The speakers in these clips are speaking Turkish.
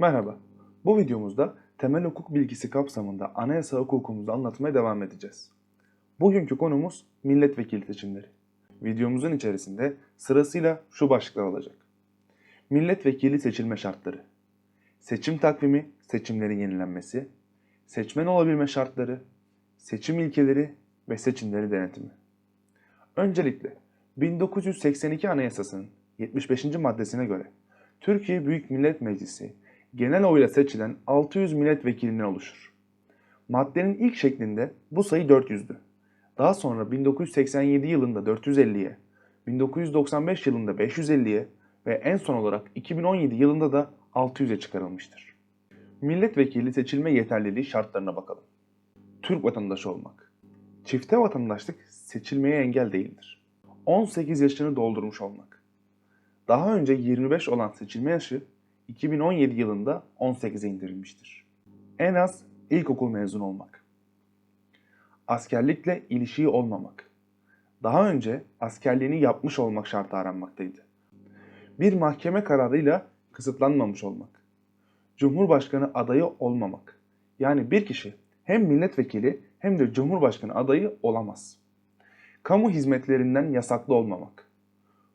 Merhaba. Bu videomuzda temel hukuk bilgisi kapsamında anayasa hukukumuzu anlatmaya devam edeceğiz. Bugünkü konumuz milletvekili seçimleri. Videomuzun içerisinde sırasıyla şu başlıklar olacak. Milletvekili seçilme şartları, seçim takvimi, seçimlerin yenilenmesi, seçmen olabilme şartları, seçim ilkeleri ve seçimleri denetimi. Öncelikle 1982 Anayasası'nın 75. maddesine göre Türkiye Büyük Millet Meclisi genel oyla seçilen 600 milletvekilinden oluşur. Maddenin ilk şeklinde bu sayı 400'dü. Daha sonra 1987 yılında 450'ye, 1995 yılında 550'ye ve en son olarak 2017 yılında da 600'e çıkarılmıştır. Milletvekili seçilme yeterliliği şartlarına bakalım. Türk vatandaşı olmak. Çifte vatandaşlık seçilmeye engel değildir. 18 yaşını doldurmuş olmak. Daha önce 25 olan seçilme yaşı 2017 yılında 18'e indirilmiştir. En az ilkokul mezun olmak. Askerlikle ilişiği olmamak. Daha önce askerliğini yapmış olmak şartı aranmaktaydı. Bir mahkeme kararıyla kısıtlanmamış olmak. Cumhurbaşkanı adayı olmamak. Yani bir kişi hem milletvekili hem de cumhurbaşkanı adayı olamaz. Kamu hizmetlerinden yasaklı olmamak.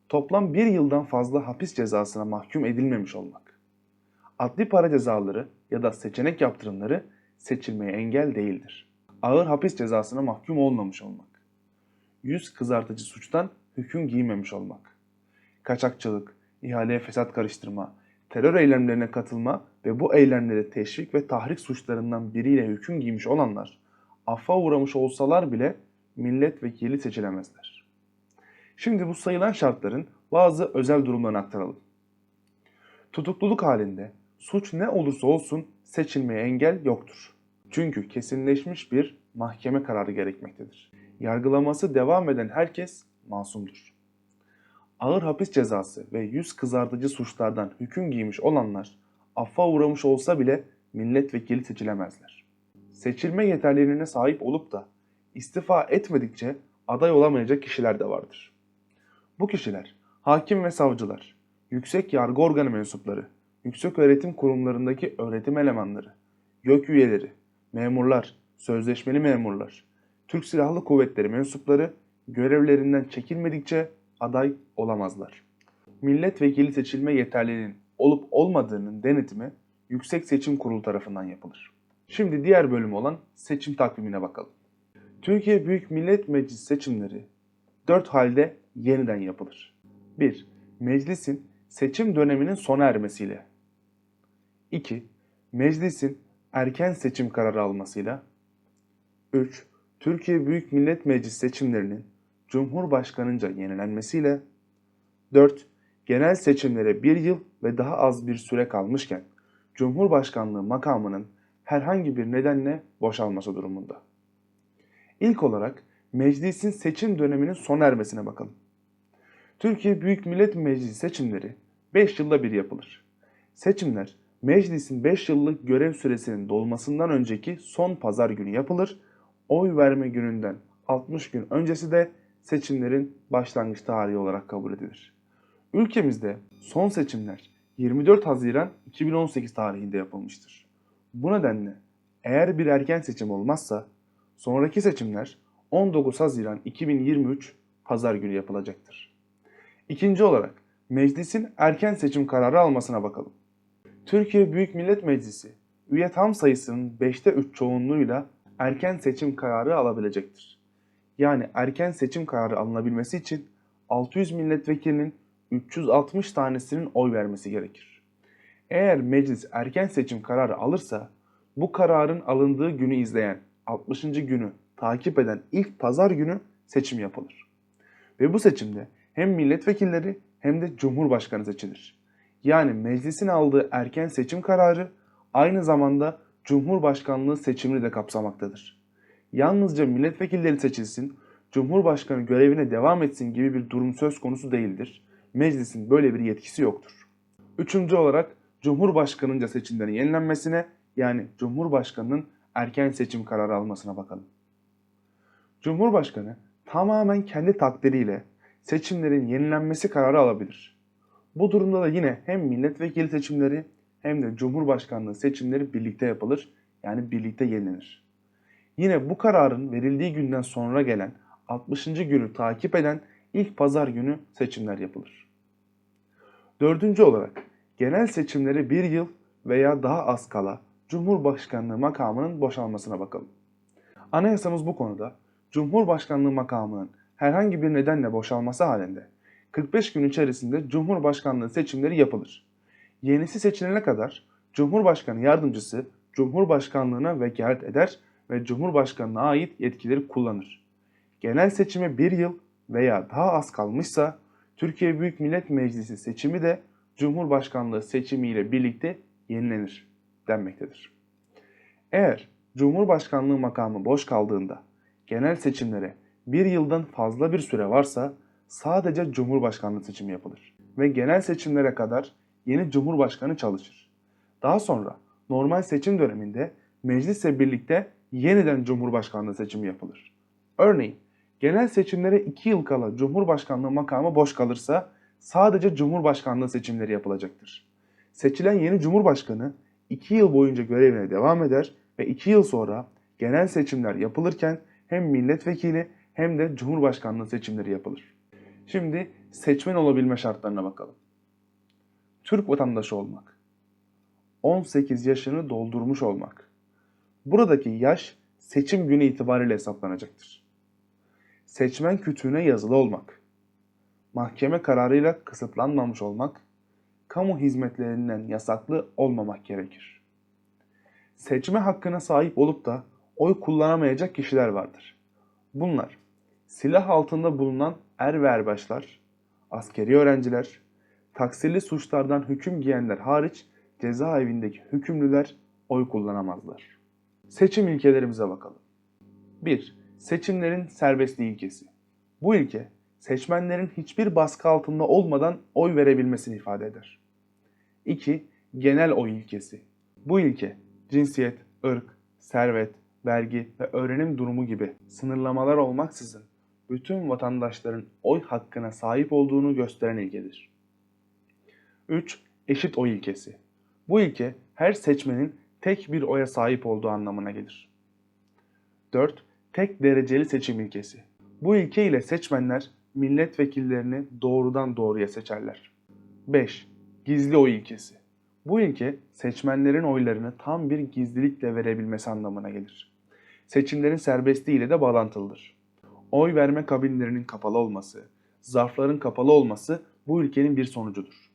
Toplam bir yıldan fazla hapis cezasına mahkum edilmemiş olmak. Adli para cezaları ya da seçenek yaptırımları seçilmeye engel değildir. Ağır hapis cezasına mahkum olmamış olmak. Yüz kızartıcı suçtan hüküm giymemiş olmak. Kaçakçılık, ihaleye fesat karıştırma, terör eylemlerine katılma ve bu eylemlere teşvik ve tahrik suçlarından biriyle hüküm giymiş olanlar affa uğramış olsalar bile milletvekili seçilemezler. Şimdi bu sayılan şartların bazı özel durumlarını aktaralım. Tutukluluk halinde suç ne olursa olsun seçilmeye engel yoktur. Çünkü kesinleşmiş bir mahkeme kararı gerekmektedir. Yargılaması devam eden herkes masumdur. Ağır hapis cezası ve yüz kızartıcı suçlardan hüküm giymiş olanlar affa uğramış olsa bile milletvekili seçilemezler. Seçilme yeterliliğine sahip olup da istifa etmedikçe aday olamayacak kişiler de vardır. Bu kişiler hakim ve savcılar, yüksek yargı organı mensupları, yüksek öğretim kurumlarındaki öğretim elemanları, YÖK üyeleri, memurlar, sözleşmeli memurlar, Türk Silahlı Kuvvetleri mensupları görevlerinden çekilmedikçe aday olamazlar. Milletvekili seçilme yeterliliğinin olup olmadığının denetimi Yüksek Seçim Kurulu tarafından yapılır. Şimdi diğer bölüm olan seçim takvimine bakalım. Türkiye Büyük Millet Meclisi seçimleri 4 halde yeniden yapılır. 1. Meclisin seçim döneminin sona ermesiyle. 2. Meclisin erken seçim kararı almasıyla. 3. Türkiye Büyük Millet Meclisi seçimlerinin Cumhurbaşkanınca yenilenmesiyle. 4. Genel seçimlere bir yıl ve daha az bir süre kalmışken Cumhurbaşkanlığı makamının herhangi bir nedenle boşalması durumunda. İlk olarak meclisin seçim döneminin sona ermesine bakalım. Türkiye Büyük Millet Meclisi seçimleri 5 yılda bir yapılır. Seçimler meclisin 5 yıllık görev süresinin dolmasından önceki son pazar günü yapılır. Oy verme gününden 60 gün öncesi de seçimlerin başlangıç tarihi olarak kabul edilir. Ülkemizde son seçimler 24 Haziran 2018 tarihinde yapılmıştır. Bu nedenle eğer bir erken seçim olmazsa sonraki seçimler 19 Haziran 2023 pazar günü yapılacaktır. İkinci olarak meclisin erken seçim kararı almasına bakalım. Türkiye Büyük Millet Meclisi üye tam sayısının 5'te 3 çoğunluğuyla erken seçim kararı alabilecektir. Yani erken seçim kararı alınabilmesi için 600 milletvekilinin 360 tanesinin oy vermesi gerekir. Eğer meclis erken seçim kararı alırsa bu kararın alındığı günü izleyen 60. günü takip eden ilk pazar günü seçim yapılır. Ve bu seçimde hem milletvekilleri hem de cumhurbaşkanı seçilir. Yani meclisin aldığı erken seçim kararı aynı zamanda cumhurbaşkanlığı seçimini de kapsamaktadır. Yalnızca milletvekilleri seçilsin, cumhurbaşkanı görevine devam etsin gibi bir durum söz konusu değildir. Meclisin böyle bir yetkisi yoktur. Üçüncü olarak Cumhurbaşkanınca seçimlerin yenilenmesine yani Cumhurbaşkanının erken seçim kararı almasına bakalım. Cumhurbaşkanı tamamen kendi takdiriyle seçimlerin yenilenmesi kararı alabilir. Bu durumda da yine hem milletvekili seçimleri hem de Cumhurbaşkanlığı seçimleri birlikte yapılır. Yani birlikte yenilenir. Yine bu kararın verildiği günden sonra gelen 60. günü takip eden ilk pazar günü seçimler yapılır. Dördüncü olarak genel seçimleri bir yıl veya daha az kala Cumhurbaşkanlığı makamının boşalmasına bakalım. Anayasamız bu konuda Cumhurbaşkanlığı makamının herhangi bir nedenle boşalması halinde 45 gün içerisinde Cumhurbaşkanlığı seçimleri yapılır. Yenisi seçilene kadar Cumhurbaşkanı yardımcısı Cumhurbaşkanlığına vekalet eder ve Cumhurbaşkanına ait yetkileri kullanır. Genel seçime bir yıl veya daha az kalmışsa Türkiye Büyük Millet Meclisi seçimi de Cumhurbaşkanlığı seçimiyle birlikte yenilenir denmektedir. Eğer Cumhurbaşkanlığı makamı boş kaldığında genel seçimlere bir yıldan fazla bir süre varsa sadece Cumhurbaşkanlığı seçimi yapılır ve genel seçimlere kadar yeni Cumhurbaşkanı çalışır. Daha sonra normal seçim döneminde meclisle birlikte yeniden Cumhurbaşkanlığı seçimi yapılır. Örneğin genel seçimlere 2 yıl kala Cumhurbaşkanlığı makamı boş kalırsa sadece Cumhurbaşkanlığı seçimleri yapılacaktır. Seçilen yeni Cumhurbaşkanı 2 yıl boyunca görevine devam eder ve 2 yıl sonra genel seçimler yapılırken hem milletvekili hem de Cumhurbaşkanlığı seçimleri yapılır. Şimdi seçmen olabilme şartlarına bakalım. Türk vatandaşı olmak. 18 yaşını doldurmuş olmak. Buradaki yaş seçim günü itibariyle hesaplanacaktır. Seçmen kütüğüne yazılı olmak. Mahkeme kararıyla kısıtlanmamış olmak. Kamu hizmetlerinden yasaklı olmamak gerekir. Seçme hakkına sahip olup da oy kullanamayacak kişiler vardır. Bunlar silah altında bulunan er ve erbaşlar, askeri öğrenciler, taksirli suçlardan hüküm giyenler hariç cezaevindeki hükümlüler oy kullanamazlar. Seçim ilkelerimize bakalım. 1. Seçimlerin serbestliği ilkesi. Bu ilke seçmenlerin hiçbir baskı altında olmadan oy verebilmesini ifade eder. 2. Genel oy ilkesi. Bu ilke cinsiyet, ırk, servet, vergi ve öğrenim durumu gibi sınırlamalar olmaksızın bütün vatandaşların oy hakkına sahip olduğunu gösteren ilkedir. 3. Eşit oy ilkesi. Bu ilke her seçmenin tek bir oya sahip olduğu anlamına gelir. 4. Tek dereceli seçim ilkesi. Bu ilke ile seçmenler milletvekillerini doğrudan doğruya seçerler. 5. Gizli oy ilkesi. Bu ilke seçmenlerin oylarını tam bir gizlilikle verebilmesi anlamına gelir. Seçimlerin serbestliği ile de bağlantılıdır. Oy verme kabinlerinin kapalı olması, zarfların kapalı olması bu ülkenin bir sonucudur.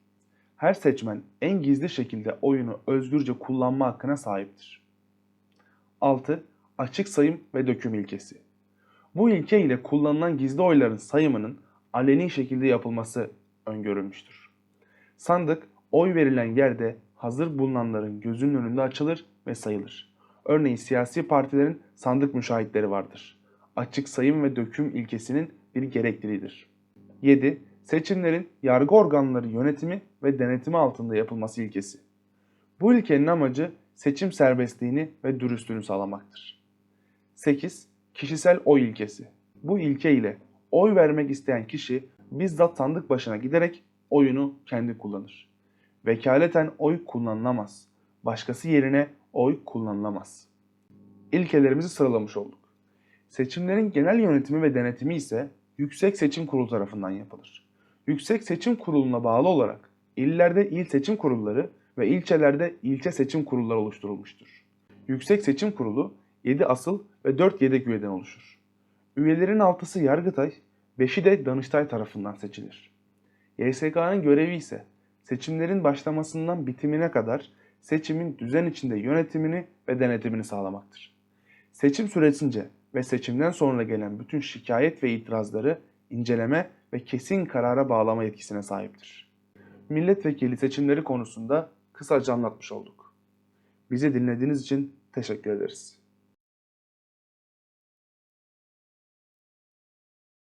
Her seçmen en gizli şekilde oyunu özgürce kullanma hakkına sahiptir. 6. Açık sayım ve döküm ilkesi. Bu ilke ile kullanılan gizli oyların sayımının aleni şekilde yapılması öngörülmüştür. Sandık oy verilen yerde hazır bulunanların gözünün önünde açılır ve sayılır. Örneğin siyasi partilerin sandık müşahitleri vardır. Açık sayım ve döküm ilkesinin bir gerekliliğidir. 7. Seçimlerin yargı organları yönetimi ve denetimi altında yapılması ilkesi. Bu ilkenin amacı seçim serbestliğini ve dürüstlüğünü sağlamaktır. 8. Kişisel oy ilkesi. Bu ilke ile oy vermek isteyen kişi bizzat sandık başına giderek oyunu kendi kullanır. Vekaleten oy kullanılamaz. Başkası yerine oy kullanılamaz. İlkelerimizi sıralamış olduk. Seçimlerin genel yönetimi ve denetimi ise Yüksek Seçim Kurulu tarafından yapılır. Yüksek Seçim Kurulu'na bağlı olarak illerde il seçim kurulları ve ilçelerde ilçe seçim kurulları oluşturulmuştur. Yüksek Seçim Kurulu 7 asıl ve 4 yedek üyeden oluşur. Üyelerin 6'sı Yargıtay, 5'i de Danıştay tarafından seçilir. YSK'nın görevi ise seçimlerin başlamasından bitimine kadar seçimin düzen içinde yönetimini ve denetimini sağlamaktır. Seçim süresince ve seçimden sonra gelen bütün şikayet ve itirazları inceleme ve kesin karara bağlama yetkisine sahiptir. Milletvekili seçimleri konusunda kısaca anlatmış olduk. Bizi dinlediğiniz için teşekkür ederiz.